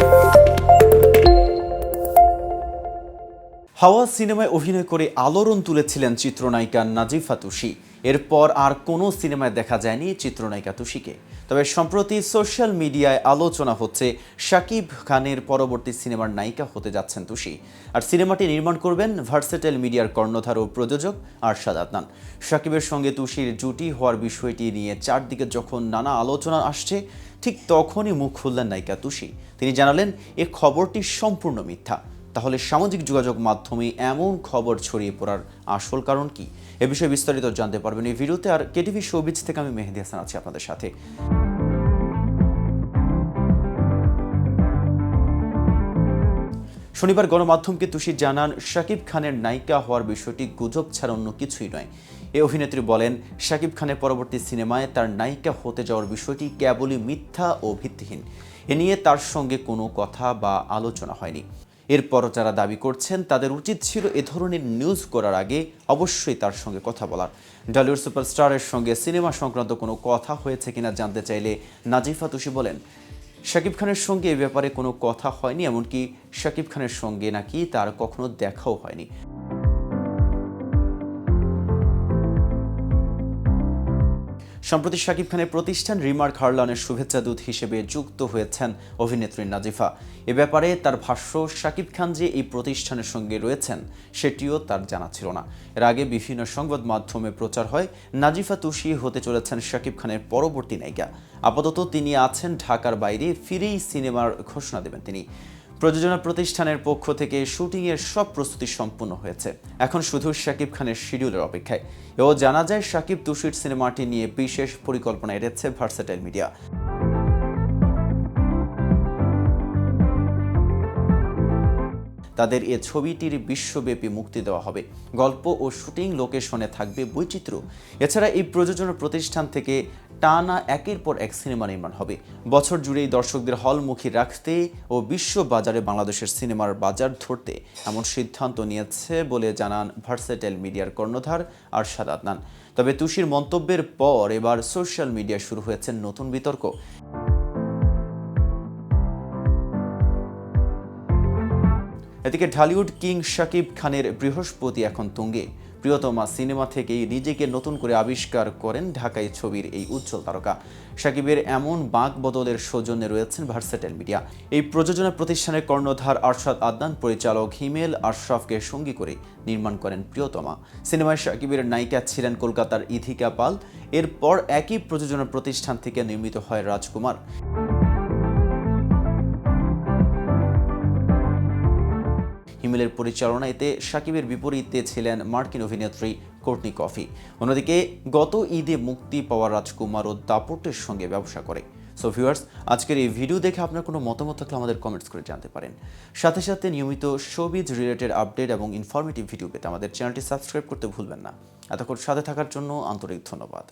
Thank you. হাওয়া সিনেমায় অভিনয় করে আলোড়ন তুলেছিলেন চিত্রনায়িকা নাজিফা তুষি। এরপর আর কোনো সিনেমায় দেখা যায়নি চিত্রনায়িকা তুষিকে। তবে সম্প্রতি সোশ্যাল মিডিয়ায় আলোচনা হচ্ছে, শাকিব খানের পরবর্তী সিনেমার নায়িকা হতে যাচ্ছেন তুষি। আর সিনেমাটি নির্মাণ করবেন ভার্সেটেল মিডিয়ার কর্ণধার ও প্রযোজক আরশাদ আদনান। শাকিবের সঙ্গে তুষির জুটি হওয়ার বিষয়টি নিয়ে চারদিকে যখন নানা আলোচনা আসছে, ঠিক তখনই মুখ খুললেন নায়িকা তুষি। তিনি জানালেন, এ খবরটি সম্পূর্ণ মিথ্যা। তাহলে সামাজিক যোগাযোগ মাধ্যমে এমন খবর ছড়িয়ে পড়ার আসল কারণ কি? এ বিষয়ে বিস্তারিত জানতে পারবেন এই ভিডিওতে, আর কেটিভি শোবিজ থেকে আমি মেহেদি হাসান আছি আপনাদের সাথে। শনিবার গণমাধ্যমকে তুষি জানান শাকিব খানের নায়িকা হওয়ার বিষয়টি গুজব ছাড়া অন্য কিছুই নয়। এ অভিনেত্রী বলেন, শাকিব খানের পরবর্তী সিনেমায় তার নায়িকা হতে যাওয়ার বিষয়টি কেবলই মিথ্যা ও ভিত্তিহীন। এ নিয়ে তার সঙ্গে কোনো কথা বা আলোচনা হয়নি। এরপর যারা দাবি করছেন, তাদের উচিত ছিল এ ধরনের নিউজ করার আগে অবশ্যই তার সঙ্গে কথা বলার। ডলিউড সুপারস্টারের সঙ্গে সিনেমা সংক্রান্ত কোনো কথা হয়েছে কিনা জানতে চাইলে নাজিফা তুষি বলেন, শাকিব খানের সঙ্গে এ ব্যাপারে কোনো কথা হয়নি, এমনকি শাকিব খানের সঙ্গে নাকি তার কখনো দেখাও হয়নি। সম্প্রতি শাকিব খানের প্রতিষ্ঠান রিমার্ক হারলানের শুভেচ্ছা দূত হিসেবে যুক্ত হয়েছেন অভিনেত্রী নাজিফা। এ ব্যাপারে তার ভাষ্য, শাকিব খান যে এই প্রতিষ্ঠানের সঙ্গে রয়েছেন, সেটিও তার জানা ছিল না। এর আগে বিভিন্ন সংবাদ মাধ্যমে প্রচার হয়, নাজিফা তুষি হতে চলেছেন শাকিব খানের পরবর্তী নায়িকা। আপাতত তিনি আছেন ঢাকার বাইরে, ফিরেই সিনেমার ঘোষণা দেবেন তিনি। প্রযোজনা প্রতিষ্ঠানের পক্ষ থেকে শুটিংয়ের সব প্রস্তুতি সম্পূর্ণ হয়েছে। এখন শুধু শাকিব খানের শিডিউলের অপেক্ষায়। এও জানা যায়, শাকিব তুষির সিনেমাটি নিয়ে বিশেষ পরিকল্পনা এড়েছে ভার্সেটাইল মিডিয়া। তাদের এ ছবিটির বিশ্বব্যাপী মুক্তি দেওয়া হবে। গল্প ও শুটিং লোকেশনে থাকবে বৈচিত্র্য। এছাড়া এই প্রযোজনা প্রতিষ্ঠান থেকে টানা একের পর এক সিনেমা নির্মাণ হবে। বছর জুড়েই দর্শকদের হলমুখী রাখতে ও বিশ্ব বাজারে বাংলাদেশের সিনেমার বাজার ধরতে এমন সিদ্ধান্ত নিয়েছে বলে জানান ভার্সেটাইল মিডিয়ার কর্ণধার আরশাদ আদনান। তবে তুষির মন্তব্যের পর এবার সোশ্যাল মিডিয়া শুরু হয়েছে নতুন বিতর্ক। এদিকে ঢালিউড কিং শাকিব খানের বৃহস্পতি এখন তুঙ্গে। প্রিয়তমা সিনেমা থেকেই নিজেকে নতুন করে আবিষ্কার করেন ঢাকাই ছবির এই উজ্জ্বল তারকা। শাকিবের এমন বাঁক বদলের সৌজন্যে রয়েছেন ভার্সেটাইল মিডিয়া। এই প্রযোজনা প্রতিষ্ঠানের কর্ণধার আরশাদ আদনান, পরিচালক হিমেল আশরাফকে সঙ্গী করে নির্মাণ করেন প্রিয়তমা। সিনেমায় শাকিবের নায়িকা ছিলেন কলকাতার ইথিকা পাল। এরপর একই প্রযোজনা প্রতিষ্ঠান থেকে নির্মিত হয় রাজকুমার। হিমেলের পরিচালনা এতে সাকিবের বিপরীতে ছিলেন মার্কিন অভিনেত্রী কোর্টনি কফি। অন্যদিকে, গত ঈদে মুক্তি পাওয়া রাজকুমার ও দাপটের সঙ্গে ব্যবসা করে। সো ভিউয়ার্স আজকের এই ভিডিও দেখে আপনার কোনো মতামত থাকলে আমাদের কমেন্টস করে জানতে পারেন। সাথে সাথে নিয়মিত শোবিজ রিলেটেড আপডেট এবং ইনফরমেটিভ ভিডিও পেতে আমাদের চ্যানেলটি সাবস্ক্রাইব করতে ভুলবেন না। এতক্ষণ সাথে থাকার জন্য আন্তরিক ধন্যবাদ।